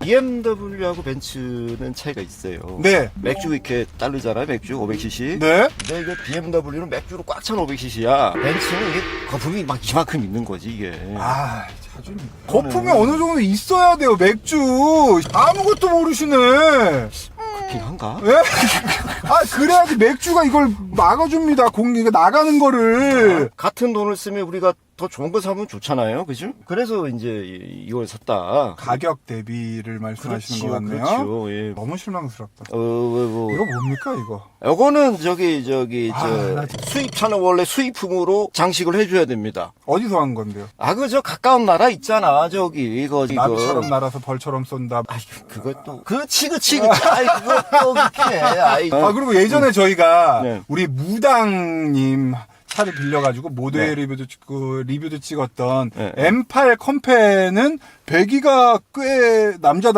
BMW하고 벤츠는 차이가 있어요. 네. 맥주 이렇게 따르잖아요. 맥주 500cc. 네. 근데 이게 BMW는 맥주로 꽉 찬 500cc야. 벤츠는 이게 거품이 막 이만큼 있는 거지 이게. 아, 자주. 거품이 어느 정도 있어야 돼요, 맥주. 아무것도 모르시네. 그렇긴 한가? 예? 아, 그래야지 맥주가 이걸 막아줍니다. 공기가 나가는 거를. 같은 돈을 쓰면 우리가 더 좋은 거 사면 좋잖아요. 그죠? 그래서 이제 이- 이걸 샀다. 가격 대비를 말씀하시는 것 같네요. 그렇죠. 예. 너무 실망스럽다. 어, 뭐, 뭐. 이거 뭡니까, 이거? 요거는 저기 저기 아, 저나 수입차는 원래 수입품으로 장식을 해줘야 됩니다. 어디서 한 건데요? 아 그 저 가까운 나라 있잖아 저기 이거 이거. 나비처럼 날아서 벌처럼 쏜다. 아이 그것도 그치 그치 그치. 아이 그것도 그렇게. 아이. 아, 그리고 예전에 저희가 네. 우리 무당님 차를 빌려가지고 모델 네. 리뷰도 찍고 리뷰도 찍었던 네. M8 컴페는 배기가 꽤 남자